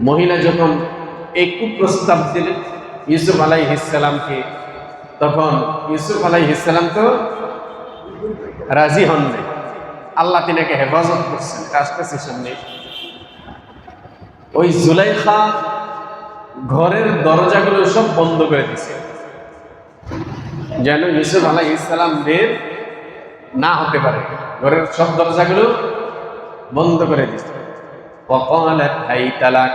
মহিলা যখন এই কুপ্রস্তাব দিলেন ইউসুফ আলাই ইসলামকে তখন ইউসুফ আলাই ইসলাম তো রাজি হন নাই আল্লাহ তিনাকে হেফাজত করছেন আসতেছে সামনে ওই জুলাইখা ঘরের দরজাগুলো সব বন্ধ করে দিছে যেন ইউসুফ আলাই ইসলাম বের না হতে পারে ঘরের সব দরজাগুলো বন্ধ করে দিছে وقالت هيت لك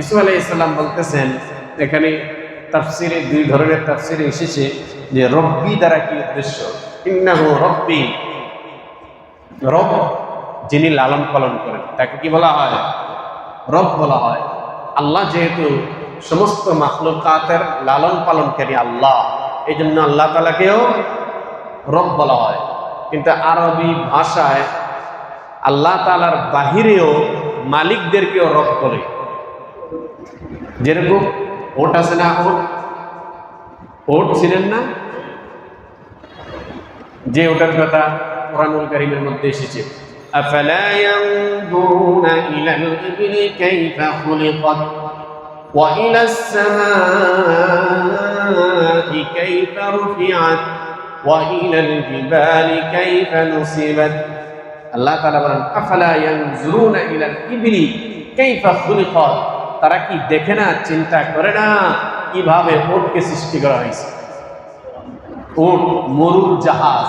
ইসু আলাইহিস সালাম বলতেছেন, এখানে তাফসিরে, দুই ধরনের তাফসিরে এসেছে যে রব্বি দ্বারা কি উদ্দেশ্য? রব্বি। রব যিনি লালন পালন করেন, তাকে কি বলা হয়? রব বলা হয়। আল্লাহ যেহেতু সমস্ত মাখলুকাতের লালন পালনকারী আল্লাহ এই জন্য আল্লাহ তালাকেও রব বলা হয়। কিন্তু আরবি ভাষায় আল্লাহ তালার বাহিরেও মালিকদেরকেও রব করে যেরকম ওট আছে না ওট ওট ছিলেন না যে ওটার কথা কোরআনুল কারিমের মধ্যে এসেছে أفلا ينظرون إلى الإبل كيف خلقت وإلى السماء كيف رفعت وإلى الجبال كيف نصبت আল্লাহ তাআলা বলেন আফালা ইয়ানজুরুনা ইলাল ইবলি কাইফা খুলিকাত তারা কি দেখে না, চিন্তা করে না কীভাবে ওটকে সৃষ্টি করা হয়েছে? ওট মরুর জাহাজ।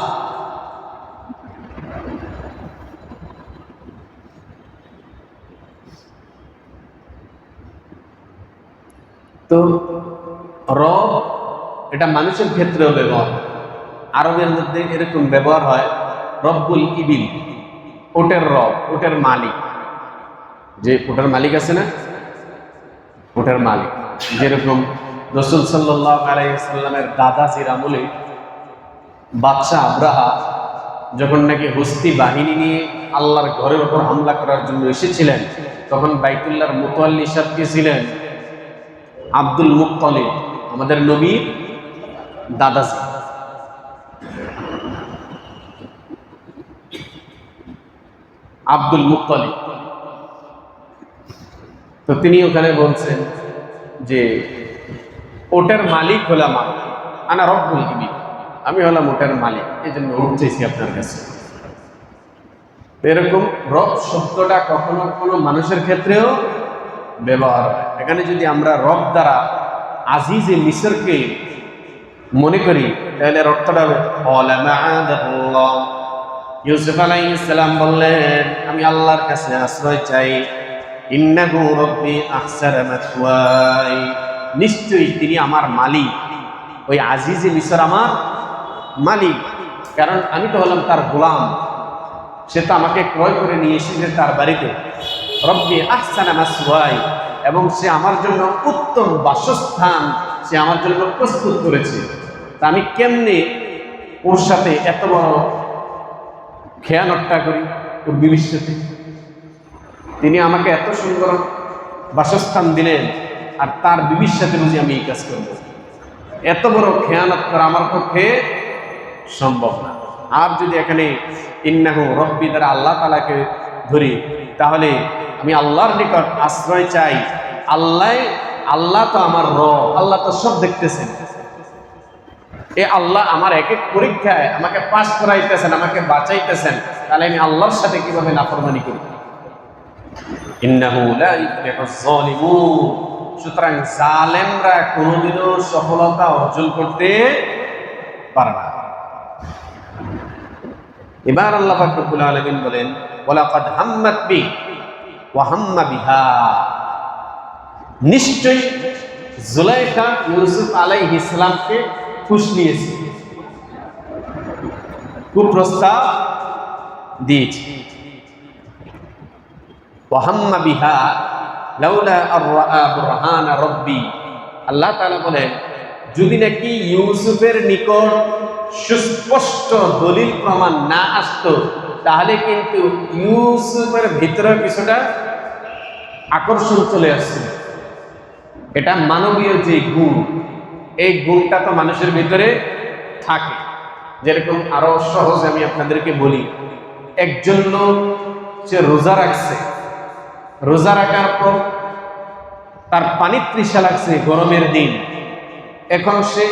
তো রব এটা মানুষের ক্ষেত্রেও ব্যবহার আরবের মধ্যে এরকম ব্যবহার হয়, রব্বুল ইবিল ওটের রব ওটের মালিক। যে ওটের মালিক আছে না ওটের মালিক। যেরকম রসুল সাল্লাহ আলাইসাল্লামের দাদা জিরামুলে বাদশাহ আব্রাহা যখন নাকি হস্তি বাহিনী নিয়ে আল্লাহর ঘরের ওপর হামলা করার জন্য এসেছিলেন, তখন বাইতুল্লাহর মুতোয়াল্লি সাহেব ছিলেন? আব্দুল মুক্তলিব আমাদের নবীর দাদাজি। আব্দুল মুক্তলিব তো তিনি ওখানে বলছেন যে, ওটার মালিক হলাম আনা রব্বুল ইবি আমি হলাম ওটার মালিক। এই জন্য ওট চাইছি আপনার কাছে। এরকম রব শব্দটা কখনো কোনো মানুষের ক্ষেত্রেও ব্যবহার হয়। এখানে যদি আমরা রব দ্বারা আজিজে মিশরকে মনে করি, তাহলে রক্তটা হবে। ইউসুফ আলাইহিস সালাম বললেন, আমি আল্লাহর কাছে আশ্রয় চাই। ইন্নাহু রব্বি আহসানা মাথওয়াই। নিশ্চয়ই তিনি আমার মালিক। ওই আজিজে মিশর আমার মালিক। কারণ আমি তো হলাম তার গোলাম। সে তো আমাকে ক্রয় করে নিয়ে এসেছে তার বাড়িতে। রব্বি আহসানা মাসওয়াই এবং সে আমার জন্য উত্তম বাসস্থান সে আমার জন্য প্রস্তুত করেছে। তা আমি কেমনে ওর সাথে এত বড় খেয়ানট্টা করি? ওর বিবিষ্যতে তিনি আমাকে এত সুন্দর বাসস্থান দিলেন আর তার বিবির সাথে বুঝি আমি এই কাজ করব। এত বড় খেয়ানত করা আমার পক্ষে সম্ভব না। আর যদি এখানে ইন্নাহু রব্বি দ্বারা আল্লাহ তালাকে ধরি, তাহলে আমি আল্লাহর নিকট আশ্রয় চাই। আল্লাহ আল্লাহ তো আমার র আল্লাহ তো সব দেখতেছেন। এ আল্লাহ আমার এক এক পরীক্ষায় আমাকে পাশ করাইতেছেন, আমাকে বাঁচাইতেছেন। তাহলে আমি আল্লাহর সাথে কীভাবে নাফরমানি করি সুতরাং জালেমরা কোনোদিনও সফলতা অর্জন করতে পারে না। এবার আল্লাহ পাক রব্বুল আলামিন বলেন, ওয়ালাকাদ হাম্মাত বি ওয়া হাম্মা বিহা। নিশ্চয়ই জুলাইখা ইউসুফ আলাইহিস ইসলামকে খুশ নিয়েছে। কুপ্রস্তাব দিয়েছে। ওয়াহাম্মা বিহা লাউলা রাআ রব্বি। আল্লাহ তাআলা বলেন, যদি নাকি ইউসুফের নিকট সুস্পষ্ট দলিল প্রমাণ না আসতো, তাহলে কিন্তু ইউসুফের ভিতরে কিছুটা আকর্ষণ চলে আসছে এটা মানবীয় যে গুণ, এই গুণটা তো মানুষের ভিতরে থাকে। যেরকম আরও সহজ আমি আপনাদেরকে বলি, একজন লোক সে রোজা রাখছে রোজা রাখার পর তার পানি তৃষা লাগছে গরমের দিন। এখন সে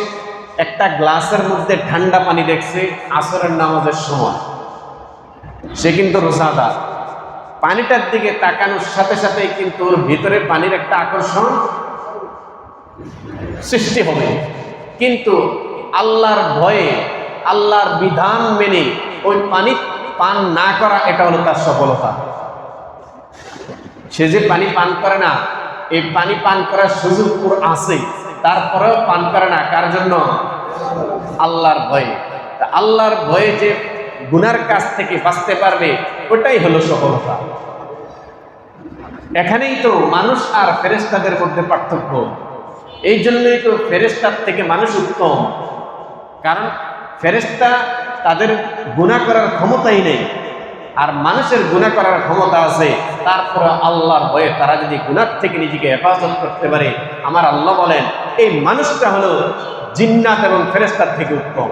একটা গ্লাসের মধ্যে ঠান্ডা পানি দেখছে আসরের নামাজের সময়। সে কিন্তু রোজাদার। পানিটার দিকে তাকানোর সাথে সাথে কিন্তু ওর ভিতরে পানির একটা আকর্ষণ সৃষ্টি হবে। কিন্তু আল্লাহর ভয়ে, আল্লাহর বিধান মেনে ওই পানি পান না করা এটা হলো তার সফলতা। সে যে পানি পান করে না, এই পানি পান করার সুযোগ আছে তারপরেও পান করে না, কার জন্য? আল্লাহর ভয়ে। আল্লাহর ভয়ে যে গুনার কাছ থেকে বাঁচতে পারবে, ওটাই হলো সফলতা। এখানেই তো মানুষ আর ফেরেস্তাদের মধ্যে পার্থক্য। এই জন্যই তো ফেরেস্তার থেকে মানুষ উত্তম। কারণ ফেরেস্তা তাদের গুণা করার ক্ষমতাই নেই। আর মানুষের গুণা করার ক্ষমতা আছে তারপরে আল্লাহর ভয়ে তারা যদি গুণার থেকে নিজেকে হেফাজত করতে পারে, আমার আল্লাহ বলেন, এই মানুষটা হলো জিন্নাত এবং ফেরেস্তার থেকে উত্তম।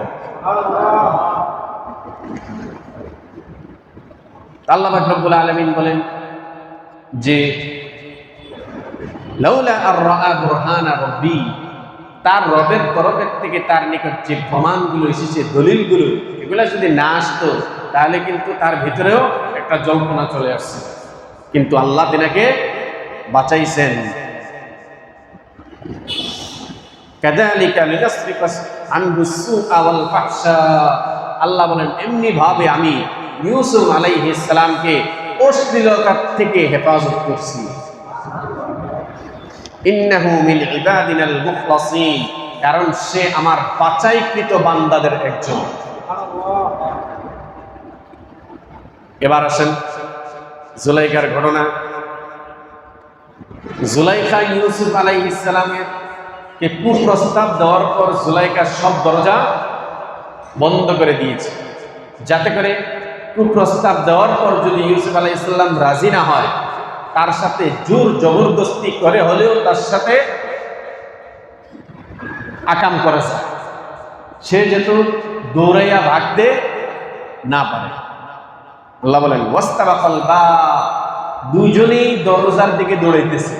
আল্লাহ রব্বুল আলমিন বলেন যে তার রবের তরফের থেকে তার নিকট যে প্রমাণগুলো এসেছে, দলিলগুলো, এগুলো যদি না আসতো তাহলে কিন্তু তার ভিতরেও একটা জল্পনা চলে আসছে। কিন্তু আল্লাহ তিনাকে বাঁচাইছেন। আল্লাহ বলেন এমনি ভাবে আমি ইউসুফ আলাইহিস সালামকে অশ্লীলতা থেকে হেফাজত করছি। ইন্নাহু মিন কারণ সে আমার বাছাইকৃত বান্দাদের একজন। এবার আসেন জুলাইকার ঘটনা। জুলাইকা ইউসুফ আলাই ইসলামের কে কুপ্রস্তাব দেওয়ার পর জুলাইকার সব দরজা বন্ধ করে দিয়েছে। যাতে করে কুপ্রস্তাব দেওয়ার পর যদি ইউসুফ আলাই ইসলাম রাজি না হয়, তার সাথে জোর জবরদস্তি করে হলেও তার সাথে আকাম করেছে সে যেহেতু দৌড়াইয়া ভাগতে না পারে। আল্লাহ বলেন ওয়াস্তাবাকাল বা দুইজনেই দরজার দিকে দৌড়াইতেছে।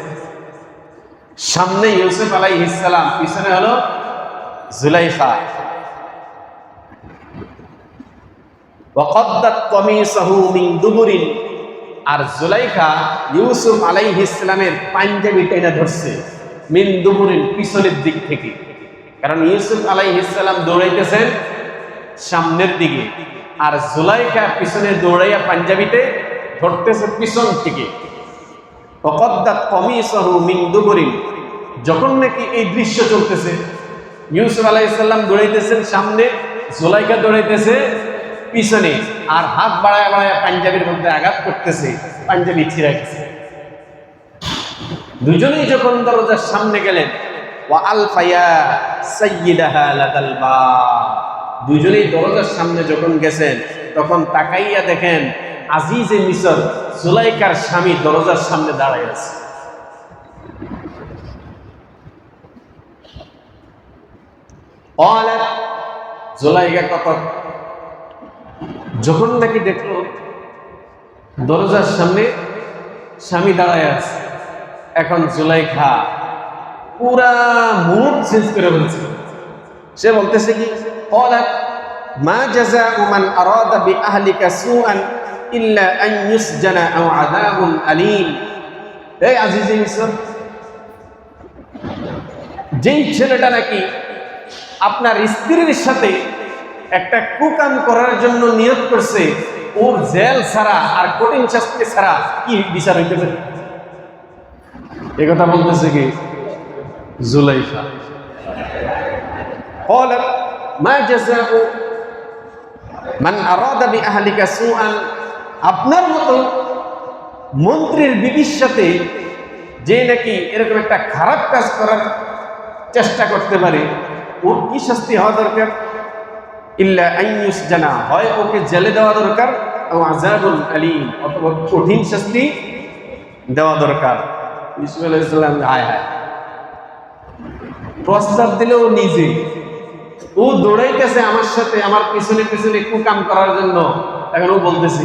সামনে ইউসুফ আলাইহিস সালাম, পিছনে হলো কমিসাহু মিন দুবুরিন আর জুলাইখা ইউসুফ আলাইহিস সালামের পাঞ্জাবি টেনে ধরছে মিন দুবুরিন পিছনের দিক থেকে। কারণ ইউসুফ আলাইহিস সালাম দৌড়াইতেছেন সামনের দিকে। আর জুলাইখা পিছনে দৌড়াইয়া পাঞ্জাবিতে ধরতেছে পিছন থেকে। অকদ্দাত কমিসহু মিন দুবরিন। যখন নাকি এই দৃশ্য চলতেছে, ইউসুফ আলাইসাল্লাম দৌড়াইতেছেন সামনে জুলাইখা দৌড়াইতেছে পিছনে, আর হাত বাড়ায় বাড়ায় পাঞ্জাবির মধ্যে আঘাত করতেছে, পাঞ্জাবি ছিঁড়া গেছে। দুজনেই যখন দরজার সামনে গেলেন, ওয়া আলফায়া সাইয়্যিদাহা লাদাল বাব দুজনেই দরজার সামনে যখন গেছেন তখন তাকাইয়া দেখেন আজিজে মিশর সুলাইকার স্বামী দরজার সামনে দাঁড়ায় আছে। জোলাইকা কতক যখন নাকি দেখল দরজার সামনে স্বামী দাঁড়ায় আছে এখন জুলাইখা পুরা মুড চেঞ্জ করে বলছে। সে বলতেছে কি? قالت ما جزاء من أراد بأهلك سوءا إلا أن يسجن أو عذاب أليم এই আজিজে মিসর যেই ছেলেটা নাকি আপনার স্ত্রীর সাথে একটা কুকাম করার জন্য নিয়োগ করছে ওর জেল ছাড়া আর কঠিন শাস্তি ছাড়া কি বিচার হইতে পারে কথা বলতেছে কি জুলাইফা قالت মা জাজাউ মান আরাদা বি আহলিকা সুআন। আপনার মতো মন্ত্রীর বিবির সাথে যে নাকি এরকম একটা খারাপ কাজ করার চেষ্টা করতে পারে, ওর কি শাস্তি হওয়া দরকার? ইল্লা আইনুস জানা হয় ওকে জেলে দেওয়া দরকার ও আজাবুল আলিম, অথবা কঠিন শাস্তি দেওয়া দরকার। ইসমাল ইসলাম হায় হায়। প্রস্তাব দিলেও নিজে ও দৌড়াইতেছে আমার সাথে আমার পিছনে পিছনে কুকাম করার জন্য। এখন ও বলতেছে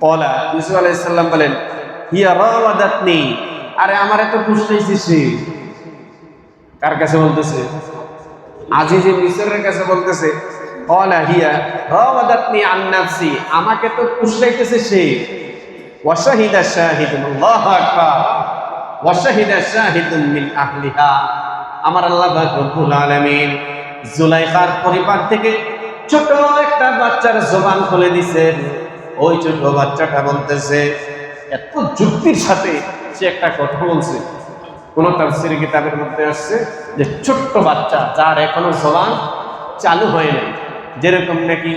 কলা। ইউসুফ আলাইসাল্লাম বলেন হিয়া রাওয়াদাতনি। আরে আমার এত পুষতেছি সে। কার কাছে বলতেছে? আজিজে মিসরের কাছে বলতেছে কলা হিয়া রাওয়াদাতনি আন নাফসি। আমাকে তো পুষলাইতেছে সে। ওয়াশাহিদা শাহিদুন আল্লাহু আকবার। ওয়াশাহিদা শাহিদুন মিন আহলিহা। আমার আল্লাহ রব্বুল আলামিন জুলাইখার পরিবার থেকে ছোট একটা বাচ্চার জবান খুলে দিছেন ওই ছোট বাচ্চাটা বলতেছে, এত যুক্তির সাথে সে একটা কথা বলছে। কোন তার তাফসির কিতাবের মধ্যে আসছে যে, ছোট্ট বাচ্চা, যার এখনও জবান চালু হয় নাই। যেরকম নাকি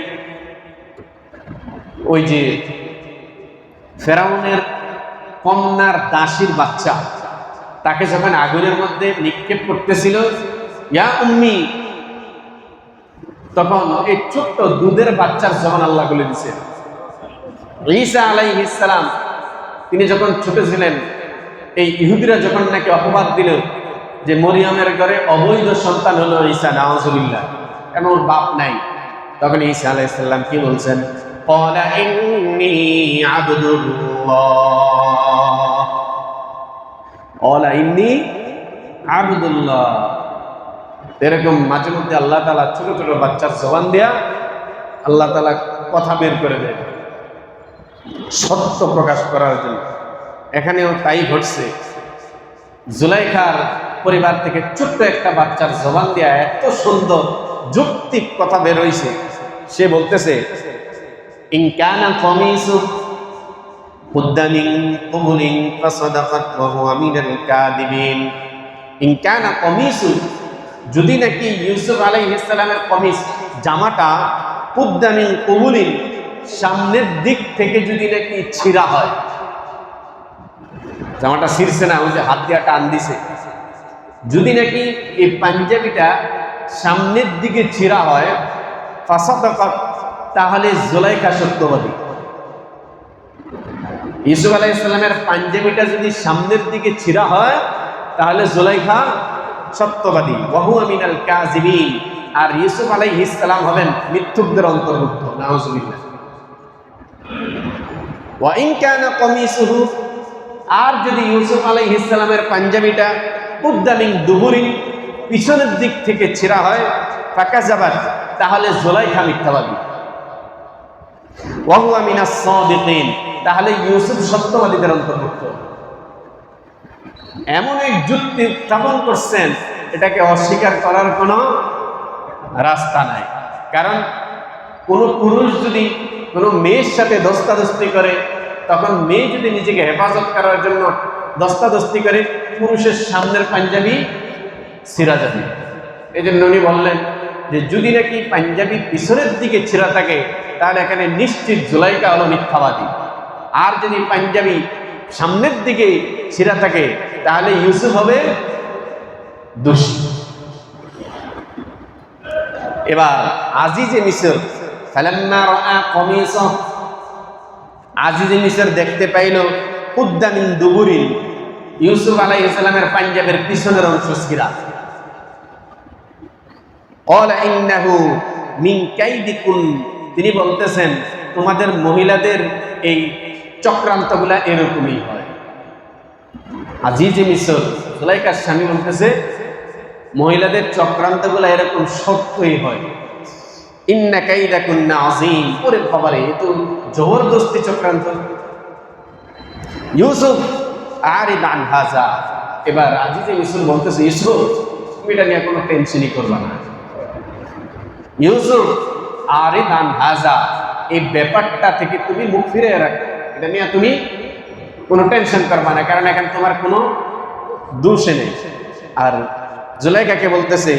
ওই যে ফেরাউনের কন্যার দাসীর বাচ্চা, তাকে যখন আগুনের মধ্যে নিক্ষেপ করতেছিল, ইয়া উম্মি তখন এই ছোট্ট দুধের বাচ্চার জবান আল্লাহ বলে দিছে। ঈসা আলাই ইসলাম তিনি যখন ছোট ছিলেন, এই ইহুদিরা যখন নাকি অপবাদ দিল যে মরিয়ামের ঘরে অবৈধ সন্তান হলো ঈসা নওয়াজুল্লাহ কেন ওর বাপ নাই। তখন ঈসা আলাই ইসলাম কি বলছেন? আবদুল্লাহ। এরকম মাঝে মধ্যে আল্লাহ তালা ছোট ছোট বাচ্চার জবান দেয়া আল্লাহ তালা কথা বের করে দেয়। সত্য প্রকাশ করার জন্য। এখানেও তাই ঘটছে। জুলাইখার পরিবার থেকে ছোট্ট একটা বাচ্চার জবান দেয়া এত সুন্দর যুক্তিক কথা বের হয়েছে সে বলতেছে ইনকানা কমিসু কমিসু যদি নাকি ইউসুফ আলাইহিস সালামের কমিস জামাটা হুদ্দামিন কুমুলিন সামনের দিক থেকে যদি নাকি ছিঁড়া হয়। জামাটা ছিঁড়ছে না, ওই যে হাত দিয়া টান দিছে। যদি নাকি এই পাঞ্জাবিটা সামনের দিকে ছিঁড়া হয় ফাসাদাকাত তাহলে জোলাইকা সত্যবাদী। ইসুফ আলাহ ইসলামের পাঞ্জাবিটা যদি সামনের দিকে ছিঁড়া হয়, তাহলে জোলাইখা সত্যবাদী। বহু আমিনাল কাজিবিন আর ইউসুফ আলাই ইসলাম হবেন মিথ্যুকদের অন্তর্ভুক্ত। কমিসুহু। আর যদি ইউসুফ আলাই ইসলামের পাঞ্জাবিটা উদ্দালিং দুহুরিং পিছনের দিক থেকে ছিঁড়া হয়, ফাঁকা যাবার তাহলে জোলাইখা মিথ্যাবাদী। ওয়াহুয়া মিনাস সাদিকিন। তাহলে ইউসুফ সত্যবাদীদের অন্তর্ভুক্ত। এমন এক যুক্তি স্থাপন করছেন, এটাকে অস্বীকার করার কোনো রাস্তা নাই। কারণ কোনো পুরুষ যদি কোনো মেয়ের সাথে দস্তাদস্তি করে, তখন মেয়ে যদি নিজেকে হেফাজত করার জন্য দস্তাদস্তি করে, পুরুষের সামনের পাঞ্জাবি ছিঁড়া যাবে। এই জন্য উনি বললেন যে, যদি নাকি পাঞ্জাবি পিছনের দিকে ছিঁড়া থাকে, তাহলে এখানে নিশ্চিত জুলাইকা হলো মিথ্যাবাদী। আর যদি পাঞ্জাবি সামনের দিকে ছিঁড়া থাকে, তাহলে ইউসুফ হবে দোষী। এবার আজিজে কমিস, আজিজে মিসর দেখতে পাইল উদ্দামিন দুবুরিন ইউসুফ আলাইহিস সালামের পাঞ্জাবের পিছনের অংশ মিন তিনি বলতেছেন, তোমাদের মহিলাদের এই চক্রান্তগুলা এরকমই হয়। আজিজে মিসর জুলাইকার স্বামী বলতেছে, মহিলাদের চক্রান্তগুলো এরকম সত্যই হয়। ইন্না কাইদা কুন্না আজিম ওরে বাবারে, এ তো জবরদস্তি চক্রান্ত। ইউসুফ আরে দান হাজা, এবার আজিজে মিসর বলতেছে, ইউসুফ, তুমি এটা নিয়ে কোনো টেনশনই করবা না। ইউসুফ আরে দান হাজা, এই ব্যাপারটা থেকে তুমি মুখ ফিরে রাখো। মিয়া, তুমি কোনো টেনশন করব না, কারণ এখন তোমার কোনো দোষে নেই। আর জুলাইখাকে বলতেছে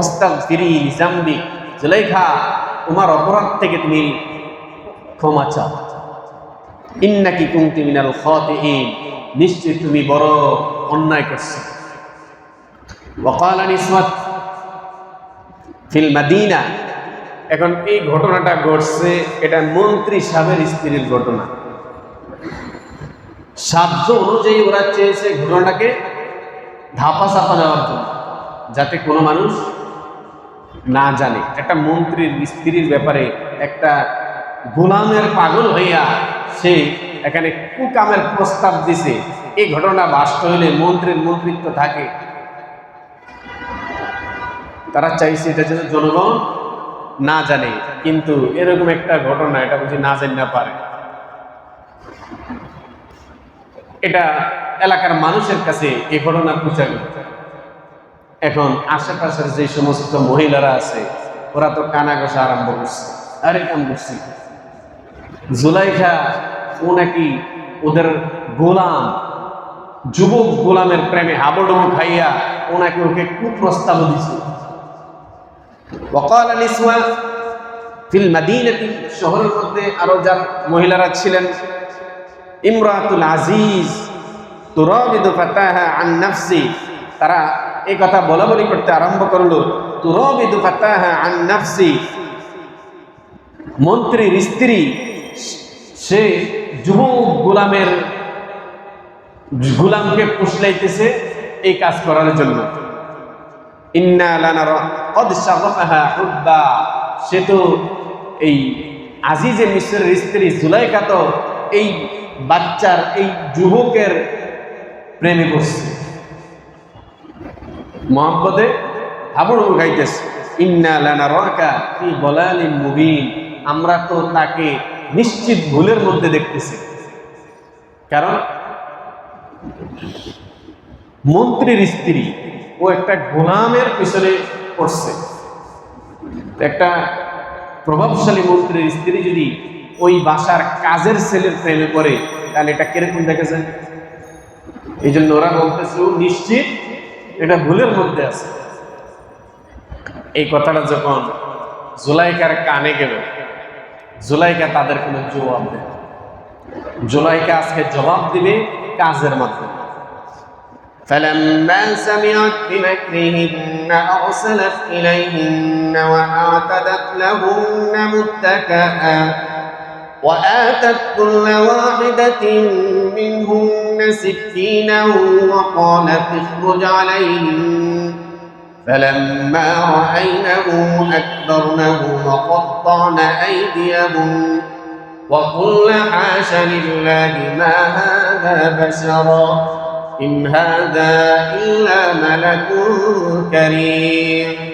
ওস্তাল ফিরি জাম্বি জুলাইখা, তোমার অপরাধ থেকে তুমি ক্ষমা চাও। ইন্নাকি কুমতি মিনাল খতিন নিশ্চয় তুমি বড় অন্যায় করছ। ওকালা নিসমাত ফিল এখন এই ঘটনাটা ঘটছে, এটা মন্ত্রী সাহেবের স্ত্রীর ঘটনা। সাধ্য অনুযায়ী ওরা চেয়েছে ঘটনাটাকে ধাপা চাপা দেওয়ার জন্য, যাতে কোনো মানুষ না জানে। একটা মন্ত্রীর, স্ত্রীর ব্যাপারে একটা গোলামের পাগল হইয়া সে এখানে কুকামের প্রস্তাব দিছে, এই ঘটনা বাস্তব হইলে মন্ত্রীর মন্ত্রিত্ব থাকে। তারা চাইছে এটা যেন জনগণ না জানে, কিন্তু এরকম একটা ঘটনা, এটা বুঝি না জানি না পারে। এটা এলাকার মানুষের কাছে এই ঘটনা প্রচার এখন আশেপাশের যে সমস্ত মহিলারা আছে ওরা তো কানা ঘষা আরম্ভ করছে আরে কাম করছি জুলাইখা ও নাকি ওদের গোলাম যুবক গোলামের প্রেমে হাবুডুবু খাইয়া ও নাকি ওকে কুপ্রস্তাব দিছে وقال نسوة ফিল মাদিনাতি শহরের মধ্যে আরো যার মহিলারা ছিলেন ইমরাতুল আজিজ তুরাবিদু ফাতাহা আন নাফসি। তারা এই কথা বলা বলি করতে আরম্ভ করল, তুরাবিদু ফাতাহা আন নাফসি। মন্ত্রীর স্ত্রী, সে যুবক গোলামের গোলামকে পুষলাইতেছে এই কাজ করার জন্য। সে তো এই আজিজে মিশ্রের স্ত্রী জুলাইকা তো এই বাচ্চার এই যুবকের প্রেমে পড়ছে। মোহাম্মদে হাবুড় গাইতেছে আমরা তো তাকে নিশ্চিত ভুলের মধ্যে দেখতেছি। কারণ মন্ত্রীর স্ত্রী ও একটা গোলামের পিছনে পড়ছে। একটা প্রভাবশালী মন্ত্রীর স্ত্রী যদি ওই বাসার কাজের ছেলের প্রেমে পড়ে তাহলে এটা কিরকম দেখা যায় এই জন্য ওরা বলতেছে ও নিশ্চিত এটা ভুলের মধ্যে আছে এই কথাটা যখন জুলাইকার কানে গেল জুলাইকা তাদের কোনো জবাব দেয় জুলাইকা আজকে জবাব দিবে কাজের মাধ্যমে فلما سمعت بمكرهن أرسلت إليهن وأعتدت لهن متكئا وآتت كل واحدة منهن سكينا وقالت اخرج عليهن فلما رأينه أكبرنه وقطعن أيديهن وقلن حاش لله ما هذا بشرا إن هذا إلا ملك كريم.